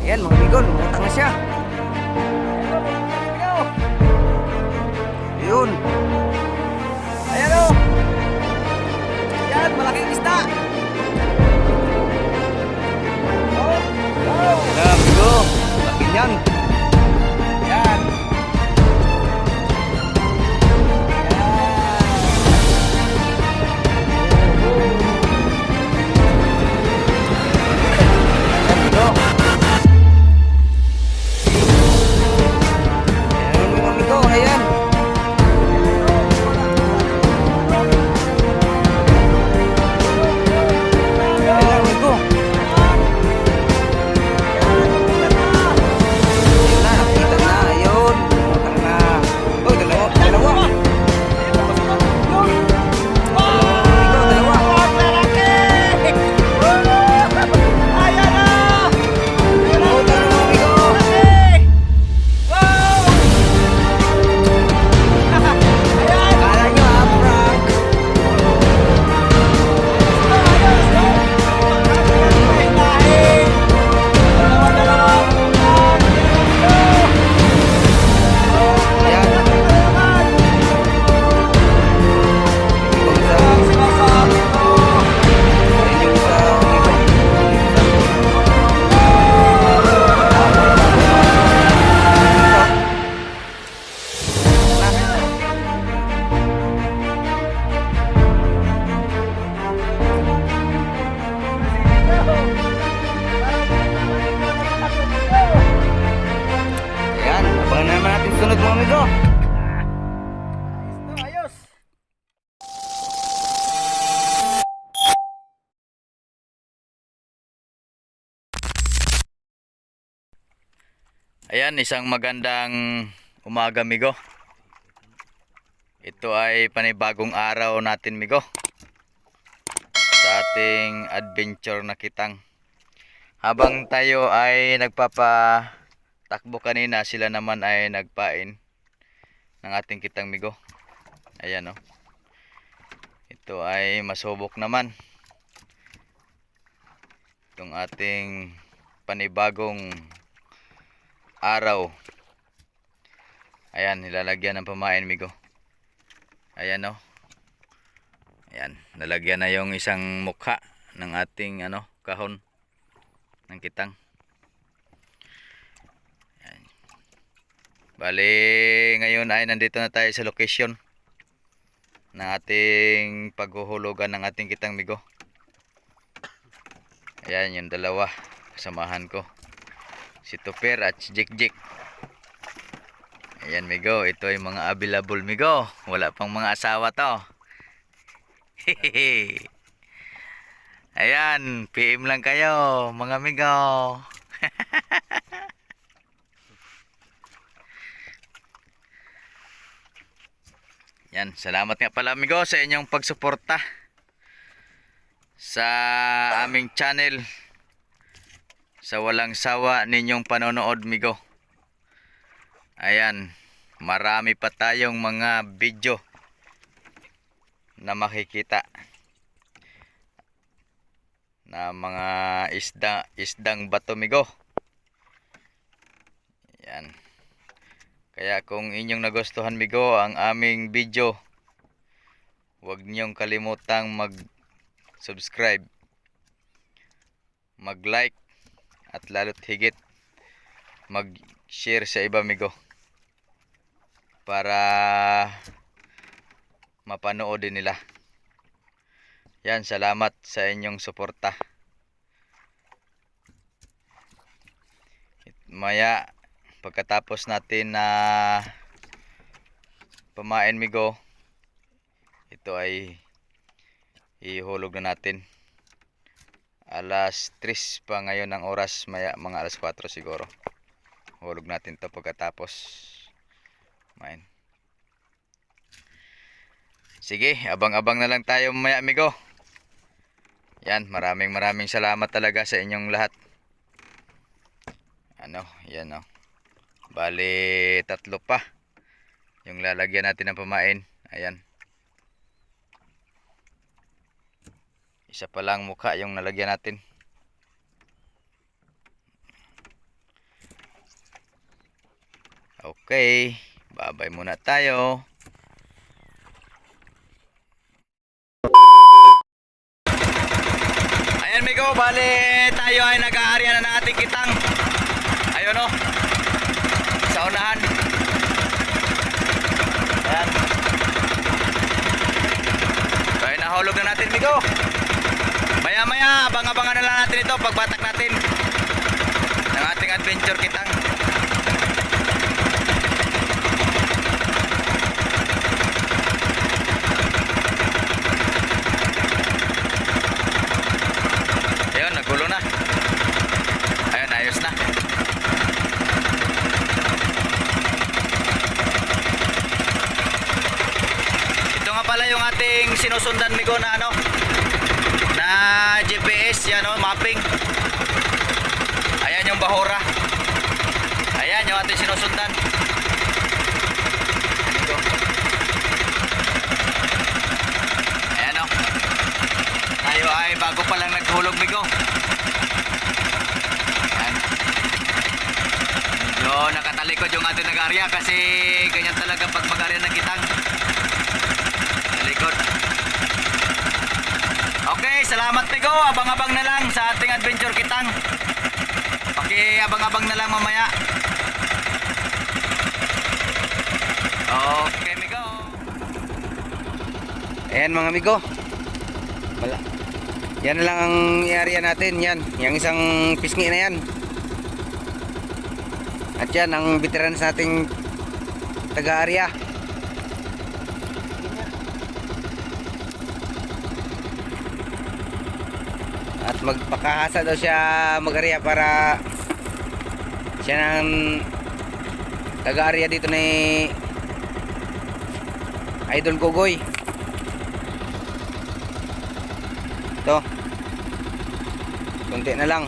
Ayan mga amigo, lumutang na siya. Yun. Ayan o. Ayan, malaking isda. Oh, oh. Ayan, amigo. Laki niyan. Ayan, isang magandang umaga, migo. Ito ay panibagong araw natin, migo. Sa ating adventure na kitang. Habang tayo ay nagpapatakbo kanina, sila naman ay nagpain ng ating kitang, migo. Ayan, oh. Ito ay masubok naman. Itong ating panibagong araw. Ayan, nilalagyan ng pamain, migo. Ayan, oh. Ayan, nalagyan na yung isang mukha ng ating ano, kahon ng kitang. Ayan. Bali, ngayon ay nandito na tayo sa location ng ating paghuhulugan ng ating kitang migo. Ayan, yung dalawa kasamahan ko si Tuper at si Jik Jik. Ayan migo, ito ay mga available migo. Wala pang mga asawa to. Ayan, PM lang kayo mga migo. Yan, salamat nga pala migo sa inyong pagsuporta sa aming channel sa walang sawa ninyong panonood migo. Ayan, marami pa tayong mga video na makikita na mga isda, isdang bato migo. Ayan. Kaya kung inyong nagustuhan migo ang aming video, huwag niyong kalimutang mag-subscribe, mag-like, at lalo't higit mag-share sa iba migo para mapanood din nila. Yan salamat sa inyong suporta. Maya pagkatapos natin na pamain migo ito ay ihulog na natin alas 3 pa ngayon ang oras maya mga alas 4 siguro. Hulog natin to pagkatapos. Main. Sige abang-abang na lang tayo maya amigo. Yan maraming maraming salamat talaga sa inyong lahat. Ano yan o bali tatlo pa yung lalagyan natin ng pamain. Ayan Isa pa lang mukha yung nalagyan natin. Okay, babay muna tayo. Ayan, Migo, bali tayo ay nag-aarya na ng ating kitang. Ayun o. Sa unahan. Ayan. Ay nahulog na natin, Migo. Maya-maya, abang-abangan na lang natin ito pagbatak natin ng ating adventure kitang. Ayun, nagulo na. Ayun, ayos na. Ito nga pala yung ating sinusundan Migo na ano yan o, mapping. Ayan yung bahura. Ayan yung ating sinusundan. Ayan o. Tayo ay bago pa lang naghulog Migo. Ayan. Medyo nakatalikod yung ating nag-arya kasi ganyan talaga pag mag-arya ng kitang. Talikod. Okay, Migo. Abang-abang na lang sa ating adventure kitang. Paki-abang-abang na lang mamaya. Okay, Migo. Ayan mga amigo. Wala. Yan na lang ang area natin. Yan. Yung isang pisngi na yan. At yan ang veterans nating taga-area. At magpakahasa daw siya mag-area para siya ng taga-area dito ni Idol Gogoy. Ito. Kunti na lang.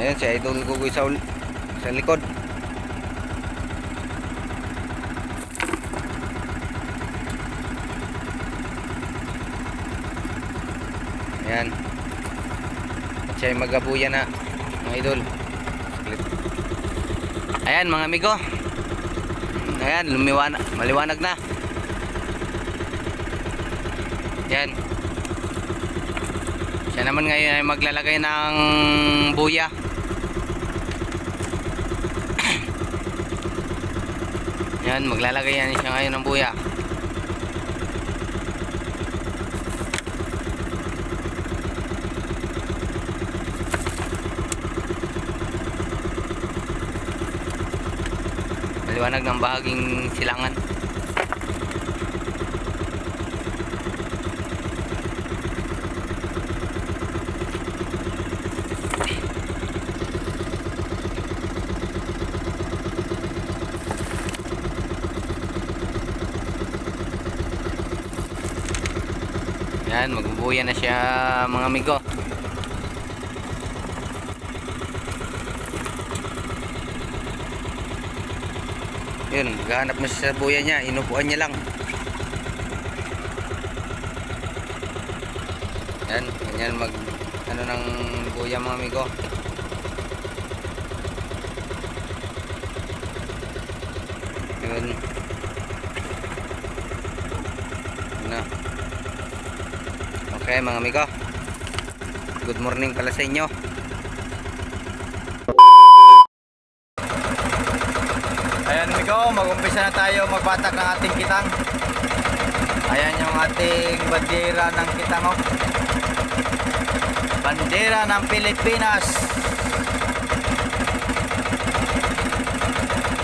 Ayan si Idol Gugoy sa, sa likod. Ayan. At siya magabuya na mga idol. Ayan mga amigo. Ayan, lumiwanag, maliwanag na. Yan. Siya naman ngayon ay maglalagay ng buya. Yan, maglalagay yan siya ngayon ng buya. Maliwanag ng bahaging silangan. Yan, magbubuya na siya mga amigo. Yun, gahanap na sa buya niya, inupuan niya lang. Yan, ganyan mag ano ng buya mga amigo. Yun. Na. Okay mga amigo. Good morning pala sa inyo. Ayan Migo, mag-umpisa na tayo magbatak ng ating kitang. Ayan yung ating bandera ng kitang oh. Bandera ng Pilipinas.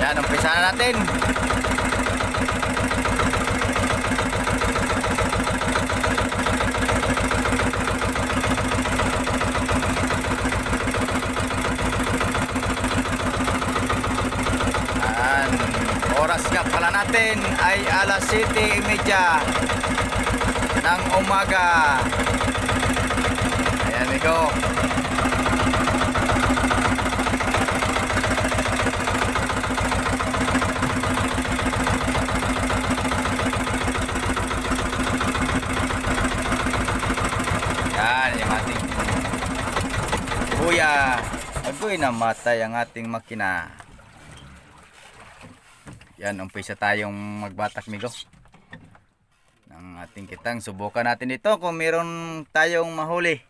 Ayan, umpisa na natin. Ayan, oras nga pala natin ay alas 7.30 ng umaga. Ayan, Migo. Yan, yung ating kuya. Agoy namatay ang ating makina. Yan, umpisa tayong magbatak migo. Ng ating kitang. Subukan natin ito kung meron tayong mahuli.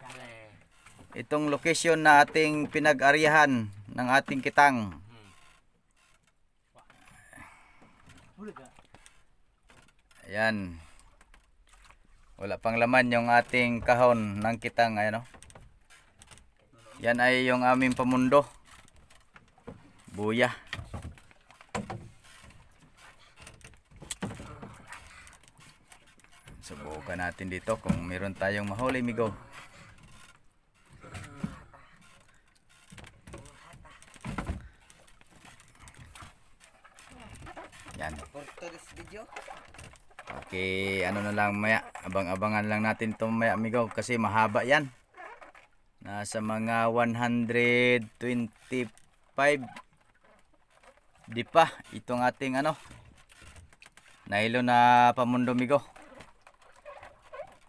Itong location na ating pinag-aryahan ng ating kitang. Ayan. Wala pang laman yung ating kahon ng kitang. Ayan o. Yan ay yung aming pamundo. Buya. Subukan natin dito kung meron tayong mahuli, migo. Yan. Okay, ano na lang maya. Abang-abangan lang natin ito maya, amigo. Kasi mahaba yan. Nasa mga 125 di pa itong ating ano nailo na pamundo migo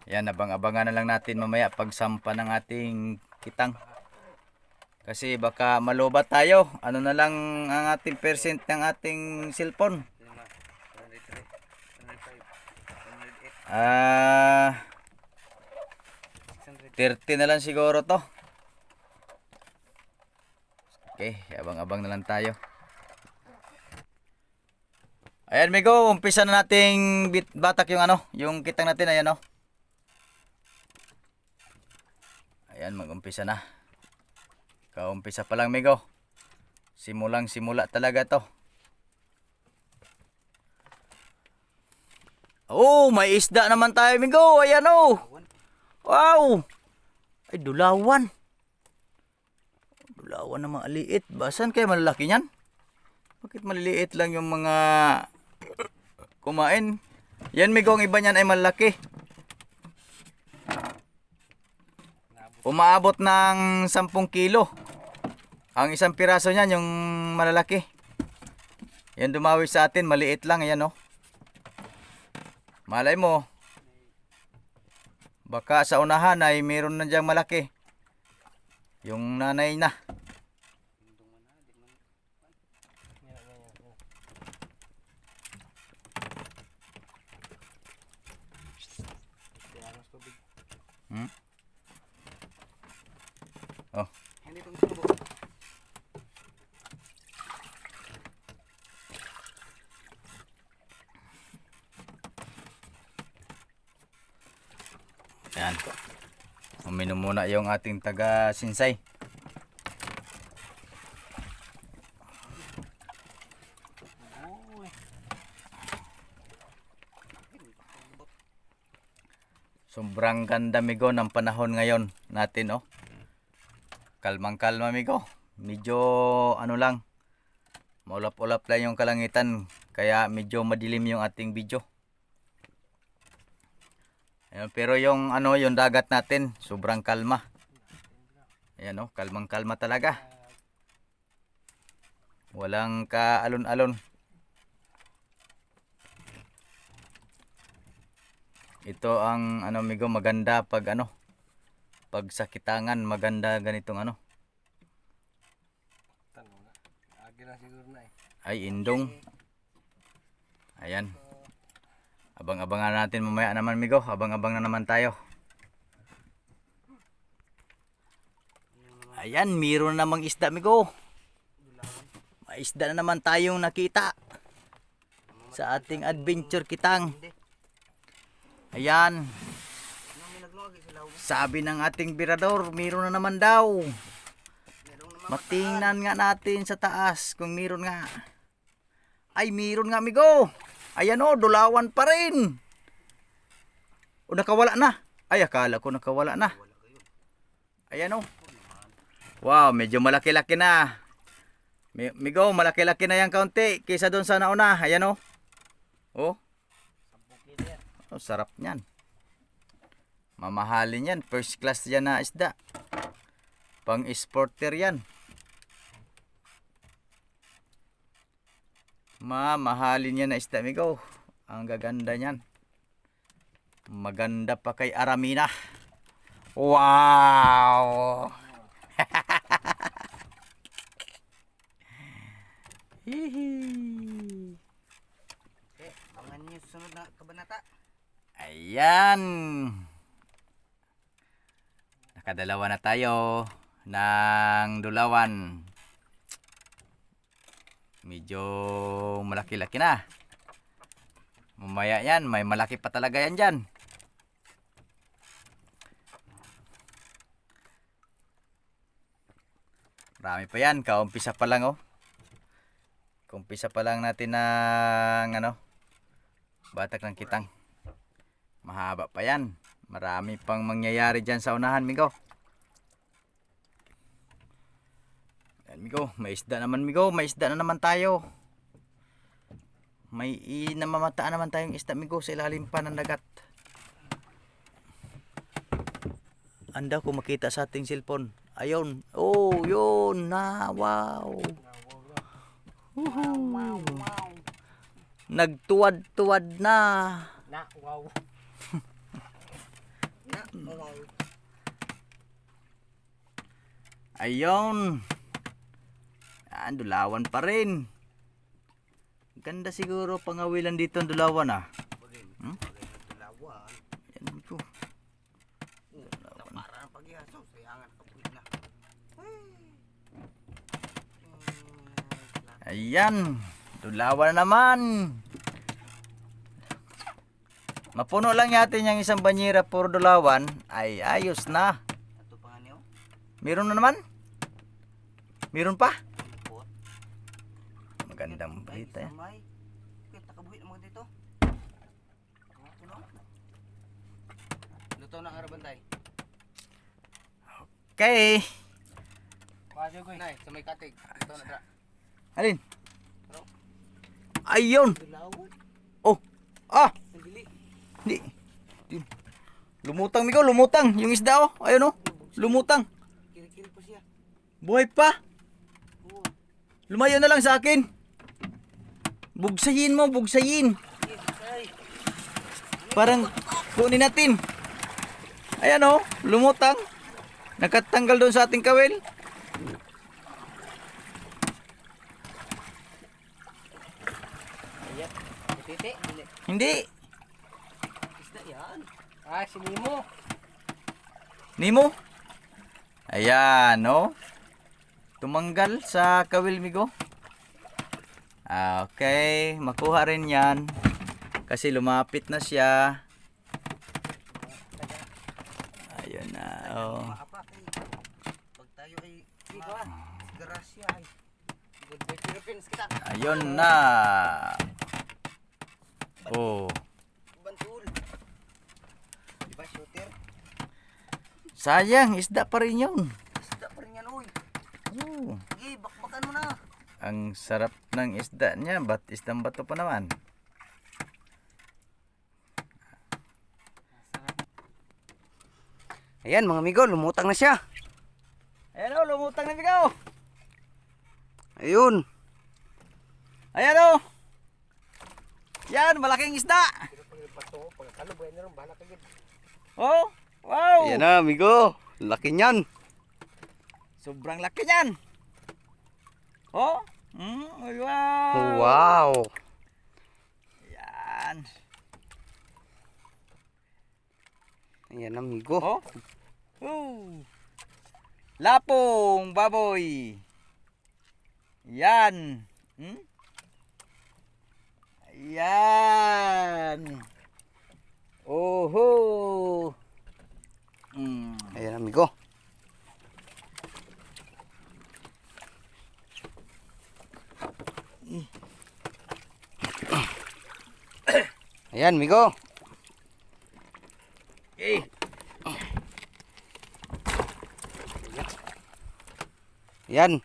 yan abang-abangan na lang natin mamaya pagsampa ng ating kitang. Kasi baka malubat tayo. Ano na lang ang ating percent ng ating cellphone? Ah 30 na lang siguro to. Okay, abang-abang na lang tayo. Ayan, Migo, umpisa na nating batak yung ano, yung kitang natin, ayan oh. Ayan, mag-umpisa na. Kaumpisa pa lang, Migo. Simulang simula talaga to. Oh, may isda naman tayo, Migo. Ayan oh. Wow. Ay, dulawan. Dulawan na maliit. Basan kaya malalaki niyan? Bakit maliliit lang yung mga kumain? Yan, Migo, ang iba niyan ay malaki. Umaabot ng 10 kilo. Ang isang piraso niyan, yung malalaki. Yan dumawi sa atin, maliit lang. Yan, oh. Malay mo, baka sa unahan ay meron na diyang malaki. Yung nanay na. Hmm? Oh. Yan. Uminom muna yung ating taga Sinsay. Sobrang ganda migo ng panahon ngayon natin oh. Kalmang kalma migo. Medyo ano lang. Maulap-ulap lang yung kalangitan kaya medyo madilim yung ating video. Ayan, pero yung ano yung dagat natin sobrang kalma. Ayan oh, kalmang kalma talaga. Walang kaalon-alon. Ito ang ano migo maganda pag ano pag sa kitangan maganda ganitong ano ay indong ayan abang-abangan natin mamaya naman migo abang-abang na naman tayo ayan meron namang isda migo may isda na naman tayong nakita sa ating adventure kitang Ayan. Sabi ng ating birador, meron na naman daw. Matingnan nga natin sa taas kung meron nga. Ay, meron nga, amigo. Ayan o, dulawan pa rin. O, nakawala na. Ay, akala ko nakawala na. Ayan o. Wow, medyo malaki-laki na. Mi- Migo, malaki-laki na yan kaunti. Kaysa doon sa nauna. Ayan o. Oh. Oh, sarap niyan. Mamahalin yan. First class yan na isda. Pang exporter yan. Mamahalin yan na istami. Ang gaganda niyan. Maganda pa kay Aramina. Wow! Hihi. Okay, abangan niyo sunod na kabanata. Ayan. Nakadalawa na tayo ng Dulawan. Medyo malaki-laki na. Mamaya yan, may malaki pa talaga yan dyan. Marami pa yan, kaumpisa pa lang oh. Kaumpisa pa lang natin ng ano, batak ng kitang. Mahaba pa yan. Marami pang mangyayari dyan sa unahan, Migo. Yan, Migo. May isda naman, Migo. May isda na naman tayo. May inamamataan naman tayong isda, Migo, sa ilalim pa ng dagat. Anda ko makita sa ating cellphone. Ayun. Oh, yun. Na, wow. Woohoo. Nagtuwad-tuwad na. Na, wow. na, wow. Ayun. Yan, dulawan pa rin. Ganda siguro pangawilan dito ang dulawan ah. Hmm? Yan po na. Ayan. Dulawan na naman. Mapuno lang natin yung isang banyera puro dulawan. Ay, ayos na. Meron na naman? Meron pa? Magandang balita yan. Samay. Okay, takabuhi naman dito. Luto na araban tayo. Okay. Paano ko Nay, sa may katig. Luto na dra. Alin? Ayun. Oh. Ah. Ang dili. Di. Di. Lumutang Miko, lumutang. Yung isda oh. Ayun oh. Lumutang. Kiri-kiri pa siya. Buhay pa. Lumayo na lang sa akin. Bugsayin mo, bugsayin. Parang kunin natin. Ayan oh, lumutang. Nakatanggal doon sa ating dili. Hindi. Isda yan. Ah, si Nemo. Nimo. Ayan oh. Tumanggal sa kawil migo. Ah, Okay, makuha rin yan. Kasi lumapit na siya. Ayun na. Oh. Ayun na. Oh. Sayang, isda pa rin yun. Isda pa rin yan uy. Oh. Ang sarap ng isda niya. Bat isdang bato pa naman. Ayan mga amigo, lumutang na siya. Ayan o, lumutang na bigaw. Ayun. Ayan o. Yan, malaking isda. Oh, wow. Ayan na amigo, laki niyan. Sobrang laki niyan. Oh, mm, wow. Wow. Yan. Ayan amigo. Oh. Oh. Lapong baboy. Yan. Hmm? Yan. Oho. Mm. Ayan amigo. Ayan amigo. Eh. Ayan.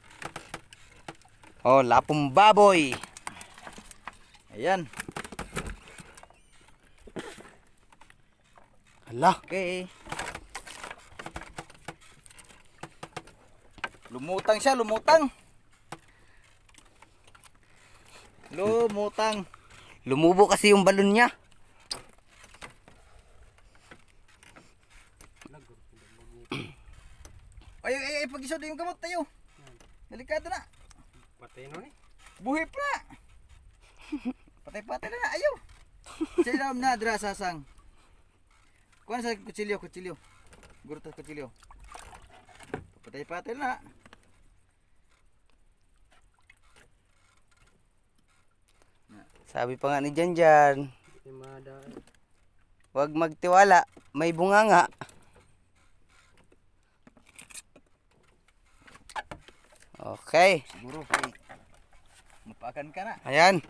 Oh, lapong baboy. Ayan. Hala. Okay. Lumutang siya, lumutang. Lumutang. Lumubo kasi yung balon niya. Ay, ay, ay, pag-isod yung gamot tayo. Delikado na. Patay no ni. Buhi pa na. Patay-patay na na. Ayaw. Siya na dra sasang. Kuha na sa kutsilyo, kutsilyo. Gurot sa kutsilyo. Patay-patay na. Sabi pa nga ni Janjan, huwag magtiwala, may bunganga. Okay, Siguro kay mapakan ka na. ayan.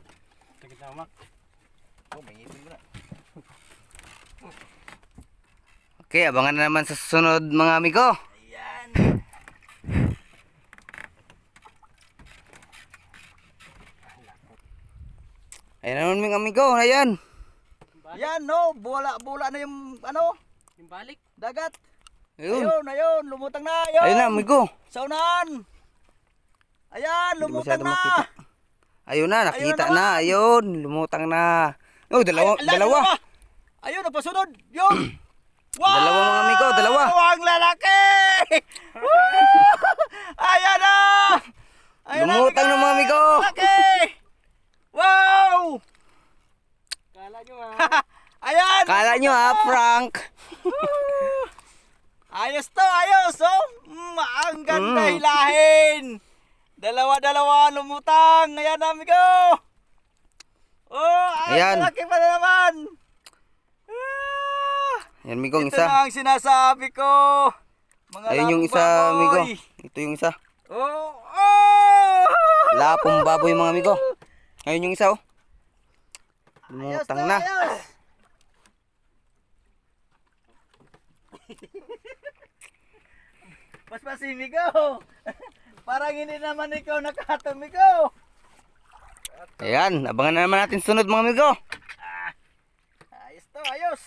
Oh, may ngipin mo na. Okay, abangan na naman sa susunod mga amigo. Ayan naman mga amigo, ayan. Yan no, bola bola na yung ano, Yung balik. dagat. Ayun, Ayun, ayun, lumutang na. Ayun. ayun na amigo. Sa unahan. Ayan, lumutang na. makita. Ayun na, nakita Ayun na, ayun. Lumutang na. Oh, dalawa, Ay, ala, dalawa. Ayun, napasunod. Yun. Wow! Dalawa, mga amigo, dalawa. Ang lalaki! Ayan na! Ayan na, Lumutang na, mga amigo. Lalaki! Wow! Kala nyo ah. Ayan! Kala nyo ha, Frank. Ayos to, ayos, oh! Mm, ang ganda Mm. hilahin! Dalawa-dalawa lumutang! Ayan, amigo! Oh, ay, Ayan. laki pa na naman! Ah, Yan, amigong ito isa. na ang sinasabi ko! Mga Ayun yung isa, amigo. baboy. Ito yung isa. Oh, oh! Lapong baboy mga amigo. Ayun yung isa oh. Lumutang na. ayos. Mas pasimigo. Parang hindi naman ikaw nakatumigo. Ayan, abangan na naman natin sunod mga amigo. Ayos to, ayos.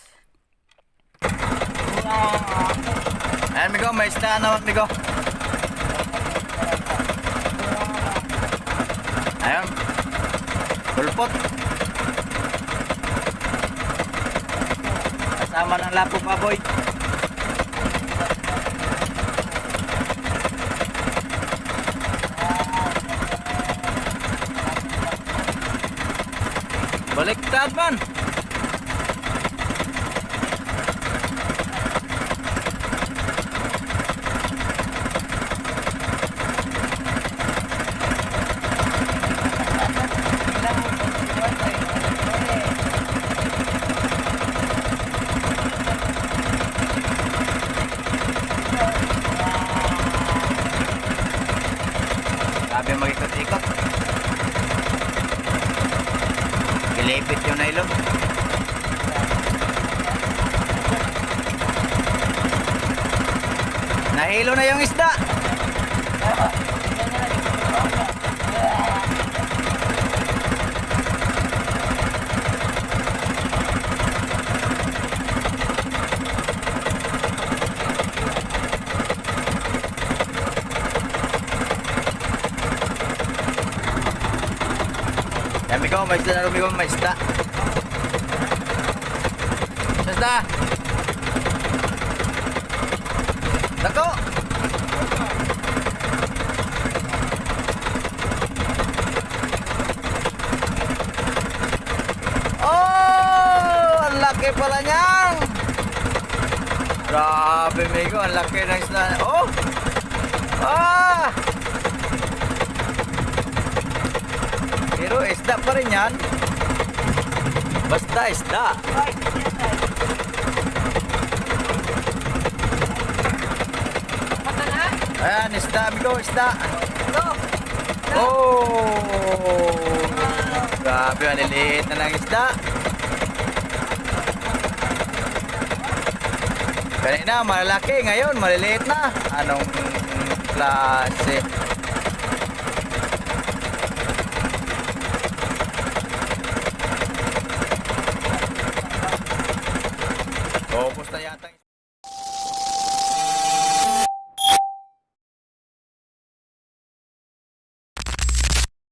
Ayan, migo, may isda naman, migo. Ayan. Pulpot. Kasama ng lapong baboy. Baliktad man. Sabi mag-ikot-ikot. Ilipit yung nylon. Nahilo na yung isda. Miko, may isda na Miko, may isda. Isda. Dako. Oh, ang laki pala niyan. Grabe, Miko, ang laki ng isda. Oh. Ah. Pero isda pa rin yan. Basta isda. Ayan, isda, amigo, isda. Oh! Grabe, maliliit na lang isda. Kanina, malaki. Ngayon, maliliit na. Anong klase?